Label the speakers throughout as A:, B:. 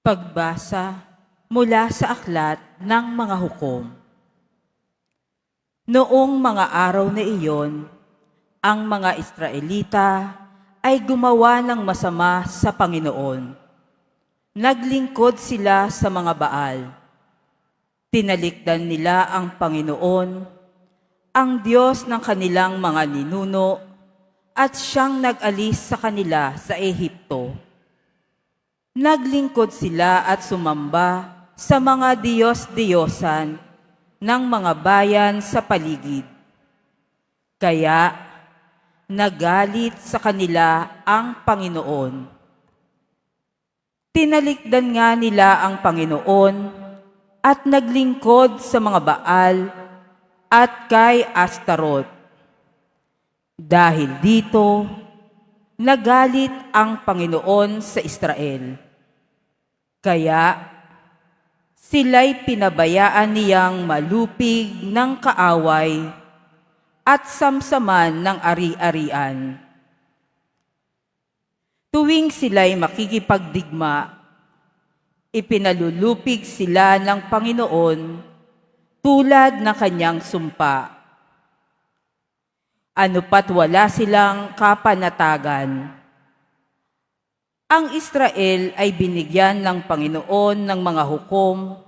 A: Pagbasa mula sa aklat ng mga hukom. Noong mga araw na iyon, ang mga Israelita ay gumawa ng masama sa Panginoon. Naglingkod sila sa mga Baal. Tinalikdan nila ang Panginoon, ang Diyos ng kanilang mga ninuno, at siyang nag-alis sa kanila sa Ehipto. Naglingkod sila at sumamba sa mga Diyos-Diyosan ng mga bayan sa paligid. Kaya nagalit sa kanila ang Panginoon. Tinalikdan nga nila ang Panginoon at naglingkod sa mga Baal at kay Astaroth. Dahil dito, nagalit ang Panginoon sa Israel. Kaya, sila'y pinabayaan niyang malupig ng kaaway at samsaman ng ari-arian. Tuwing sila'y makikipagdigma, ipinalulupig sila ng Panginoon tulad ng kanyang sumpa ano pat wala silang kapanatagan. Ang Israel ay binigyan ng Panginoon ng mga hukom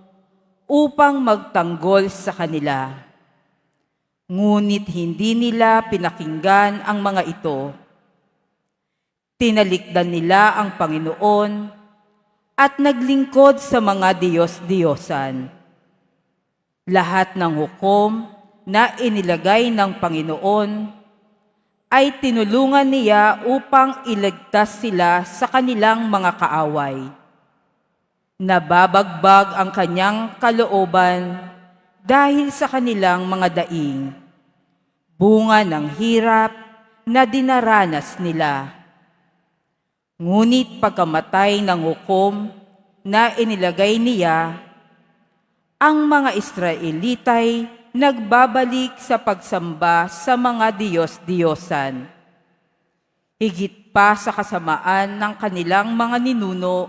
A: upang magtanggol sa kanila. Ngunit hindi nila pinakinggan ang mga ito. Tinalikdan nila ang Panginoon at naglingkod sa mga Diyos-Diyosan. Lahat ng hukom na inilagay ng Panginoon ay tinulungan niya upang iligtas sila sa kanilang mga kaaway. Nababagbag ang kanyang kalooban dahil sa kanilang mga daing, bunga ng hirap na dinaranas nila. Ngunit pagkamatay ng hukom na inilagay niya, ang mga Israelitay nagbabalik sa pagsamba sa mga Diyos-Diyosan. Higit pa sa kasamaan ng kanilang mga ninuno,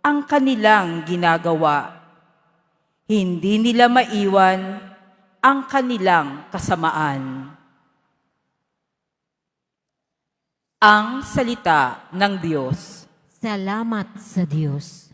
A: ang kanilang ginagawa. Hindi nila maiwan ang kanilang kasamaan. Ang Salita ng Diyos.
B: Salamat sa Diyos.